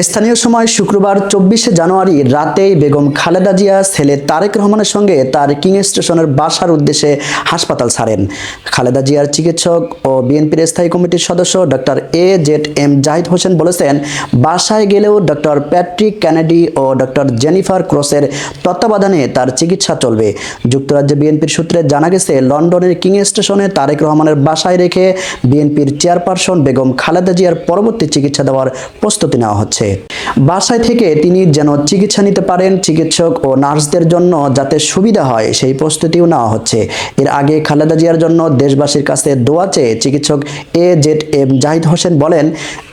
স্থানীয় সময় শুক্রবার চব্বিশে জানুয়ারি রাতেই বেগম খালেদা জিয়া, ছেলে তারেক রহমানের সঙ্গে তার কিং স্টেশনের বাসার উদ্দেশ্যে হাসপাতাল ছাড়েন। খালেদা জিয়ার চিকিৎসক ও বিএনপির স্থায়ী কমিটির সদস্য doctor A Z M Zahid Hossain বলেছেন, বাসায় গেলেও ডক্টর প্যাট্রিক ক্যানেডি ও ডক্টর জেনিফার ক্রসের তত্ত্বাবধানে তার চিকিৎসা চলবে। যুক্তরাজ্যে বিএনপির সূত্রে জানা গেছে, লন্ডনের কিং স্টেশনে তারেক রহমানের বাসায় রেখে বিএনপির চেয়ারপারসন বেগম খালেদা জিয়ার পরবর্তী চিকিৎসা দেওয়ার প্রস্তুতি নেওয়া হচ্ছে। বাসায় থেকে তিনি যেন চিকিৎসা নিতে পারেন, চিকিৎসক ও নার্সদের জন্য যাতে সুবিধা হয়, সেই প্রস্তুতিও নেওয়া হচ্ছে। এর আগে খালেদা জিয়ার জন্য দেশবাসীর কাছে দোয়া চেয়ে চিকিৎসক A Z M Zahid Hossain বলেন,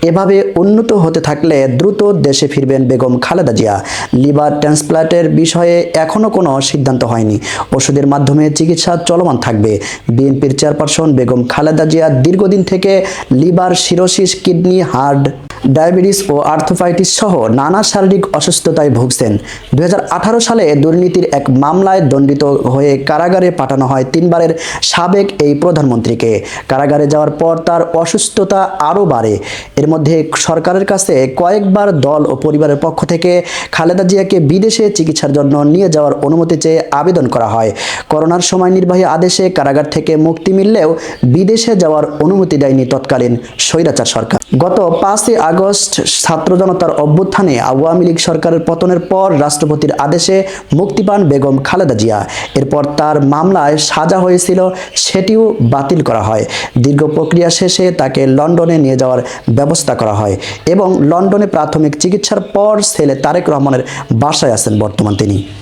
এভাবে উন্নত হতে থাকলে দ্রুত দেশে ফিরবেন বেগম খালেদা জিয়া। লিভার ট্রান্সপ্লান্টের বিষয়ে এখনও কোনো সিদ্ধান্ত হয়নি। ওষুধের মাধ্যমে চিকিৎসা চলমান থাকবে। বিএনপির চেয়ারপারসন বেগম খালেদা জিয়া দীর্ঘদিন থেকে liver cirrhosis, kidney, heart diabetes ও আর্থোফাইটিস সহ নানা শারীরিক অসুস্থতায় ভুগছেন। দু সালে দুর্নীতির এক মামলায় দণ্ডিত হয়ে কারাগারে পাঠানো হয় তিনবারের সাবেক এই প্রধানমন্ত্রীকে। কারাগারে যাওয়ার পর তার অসুস্থতা আরও বাড়ে। এর মধ্যে সরকারের কাছে কয়েকবার দল ও পরিবারের পক্ষ থেকে খালেদা জিয়াকে বিদেশে চিকিৎসার জন্য নিয়ে যাওয়ার অনুমতি চেয়ে আবেদন করা হয়। করোনার সময় নির্বাহী আদেশে কারাগার থেকে মুক্তি মিললেও বিদেশে যাওয়ার অনুমতি দেয়নি তৎকালীন স্বৈরাচার সরকার। গত পাঁচই আগস্ট ছাত্র জনতার অভ্যুত্থানে আওয়ামী লীগ সরকারের পতনের পর রাষ্ট্রপতির আদেশে মুক্তি পান বেগম খালেদা জিয়া। এরপর তার মামলায় সাজা হয়েছিল, সেটিও বাতিল করা হয়। দীর্ঘ প্রক্রিয়া শেষে তাকে লন্ডনে নিয়ে যাওয়ার ব্যবস্থা করা হয় এবং লন্ডনে প্রাথমিক চিকিৎসার পর ছেলে তারেক রহমানের বাসায় আছেন বর্তমান তিনি।